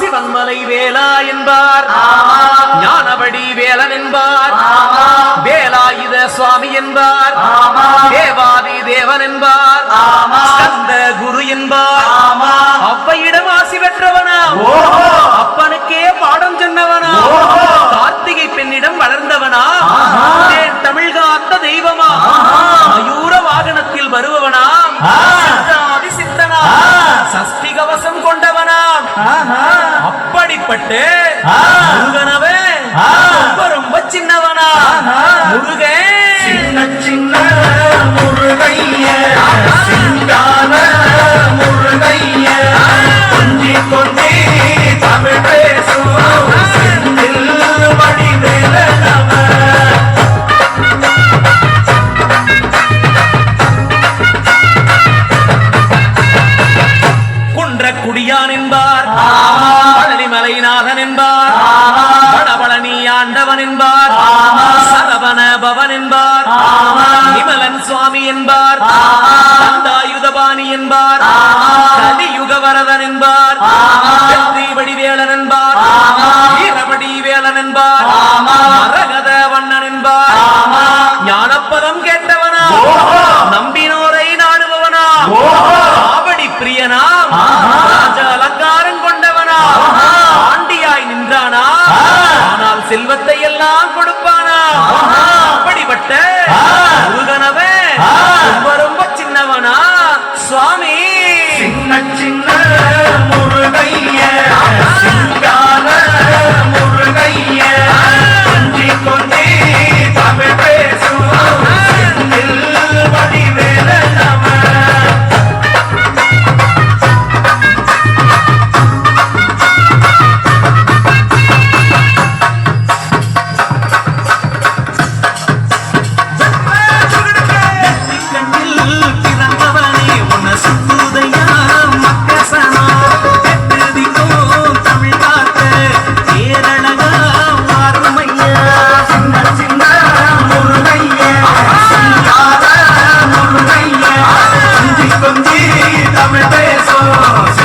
சிவன்மலை வேலா என்பார். ஞானபடி வேலன் என்பார். வேலாயுத சுவாமி என்பார். தேவாதி தேவன் என்பார். ஸ்கந்த குரு என்பார். அவ்வையிடம் ஆசி பெற்றவனா? அப்பனுக்கே பாடம் சொன்னவனா? கார்த்திகை பெண்ணிடம் வளர்ந்தவனா? தேன் தமிழ் காத்த தெய்வமா? மயூர வாகனத்தில் வருபவனா அப்படிப்பட்டு முருகனவே ரொம்ப ரொம்ப சின்னவனா. முருகன் சின்ன சின்ன குடியான் என்பார். பழனிமலைநாதன் என்பார். பழபழனி ஆண்டவன் என்பார். சரவண பவன் என்பார். நிமலன் சுவாமி என்பார். தந்தாயுதபாணி என்பார். கலியுக வரதன் என்பார். வெற்றி வடிவேலன் என்பார். வீரபடி வேலன் என்பார். Yeah.